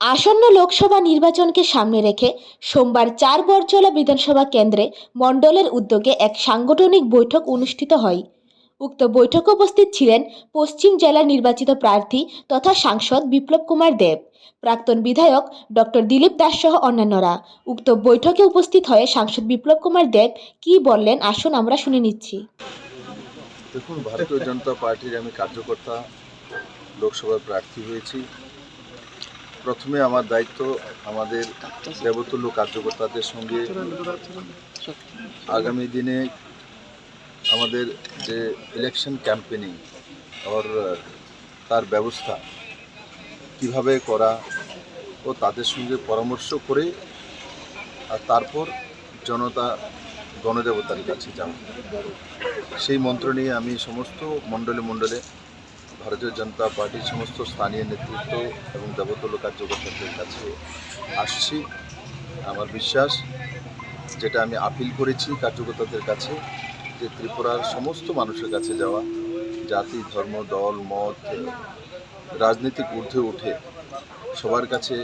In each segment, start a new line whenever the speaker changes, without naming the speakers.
আসন্ন লোকসভা নির্বাচনকে সামনে রেখে সোমবার চার বরজলা বিধানসভা কেন্দ্রে মণ্ডলের উদ্যোগে এক সাংগঠনিক বৈঠক অনুষ্ঠিত হয়। উক্ত বৈঠকে উপস্থিত ছিলেন পশ্চিম জেলার নির্বাচিত প্রার্থী তথা সাংসদ বিপ্লব কুমার দেব, প্রাক্তন বিধায়ক ডক্টর দিলীপ দাস সহ অন্যান্যরা। উক্ত বৈঠকে উপস্থিত হয়ে সাংসদ বিপ্লব কুমার দেব কী বললেন আসুন আমরা শুনে নিচ্ছি।
দেখুন, ভারতীয় জনতা পার্টির আমি কার্যকর্তা, লোকসভার প্রার্থী হয়েছি। প্রথমে আমার দায়িত্ব আমাদের দেবতুল্য কার্যকর্তাদের সঙ্গে আগামী দিনে আমাদের যে ইলেকশন ক্যাম্পেনিং ওর তার ব্যবস্থা কীভাবে করা ও তাদের সঙ্গে পরামর্শ করে আর তারপর জনতা গণদেবতার কাছে যাব সেই মন্ত্র নিয়ে আমি সমস্ত মণ্ডলে মণ্ডলে ভারতীয় জনতা পার্টির সমস্ত স্থানীয় নেতৃত্ব এবং দেবতুল্য কার্যকর্তাদের কাছে আসছি। আমার বিশ্বাস, যেটা আমি আপিল করেছি কার্যকর্তাদের কাছে, যে ত্রিপুরার সমস্ত মানুষের কাছে যাওয়া, জাতি, ধর্ম, দল, মত, রাজনীতিক ঊর্ধ্বে উঠে সবার কাছে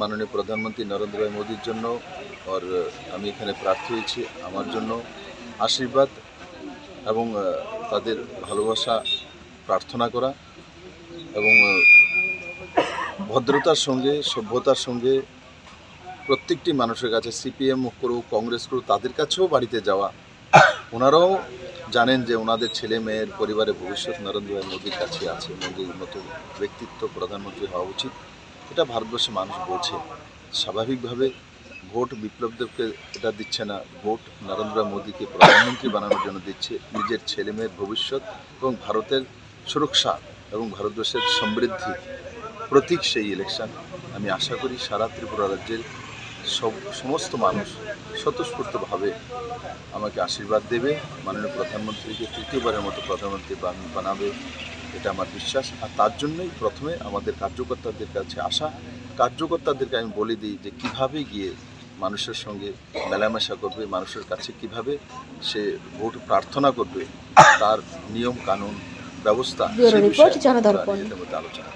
মাননীয় প্রধানমন্ত্রী নরেন্দ্র ভাই মোদীর জন্য, আর আমি এখানে প্রার্থী হয়েছি আমার জন্য আশীর্বাদ এবং তাদের ভালোবাসা প্রার্থনা করা এবং ভদ্রতার সঙ্গে, সভ্যতার সঙ্গে প্রত্যেকটি মানুষের কাছে সিপিএম করুক কংগ্রেস করুক তাদের কাছেও বাড়িতে যাওয়া। ওনারাও জানেন যে ওনাদের ছেলে মেয়ের পরিবারের ভবিষ্যৎ নরেন্দ্র ভাই মোদীর কাছে আছে, মোদীর মতো ব্যক্তিত্ব প্রধানমন্ত্রী হওয়া উচিত। এটা ভারতবর্ষের মানুষ বলছে স্বাভাবিকভাবে ভোট বিপ্লবদেবকে এটা দিচ্ছে না। ভোট নরেন্দ্র মোদীকে প্রধানমন্ত্রী বানানোর জন্য দিচ্ছে। নিজের ছেলে মেয়ের ভবিষ্যৎ এবং ভারতের সুরক্ষা এবং ভারতবর্ষের সমৃদ্ধি প্রতীক সেই ইলেকশন আমি আশা করি সারা ত্রিপুরা রাজ্যের সব, সমস্ত মানুষ স্বতঃস্ফূর্তভাবে আমাকে আশীর্বাদ দেবে, মাননীয় প্রধানমন্ত্রীকে তৃতীয়বারের মতো প্রধানমন্ত্রী বানাবে, এটা আমার বিশ্বাস। আর তার জন্যই প্রথমে আমাদের কার্যকর্তাদের কাছে আসা। কার্যকর্তাদেরকে আমি বলে দিই যে কীভাবে গিয়ে মানুষের সঙ্গে মেলামেশা করবে, মানুষের কাছে কীভাবে সে ভোট প্রার্থনা করবে, তার নিয়ম কানুন ব্যবস্থা
রিপোর্ট, জনদর্পণ।
আলোচনা।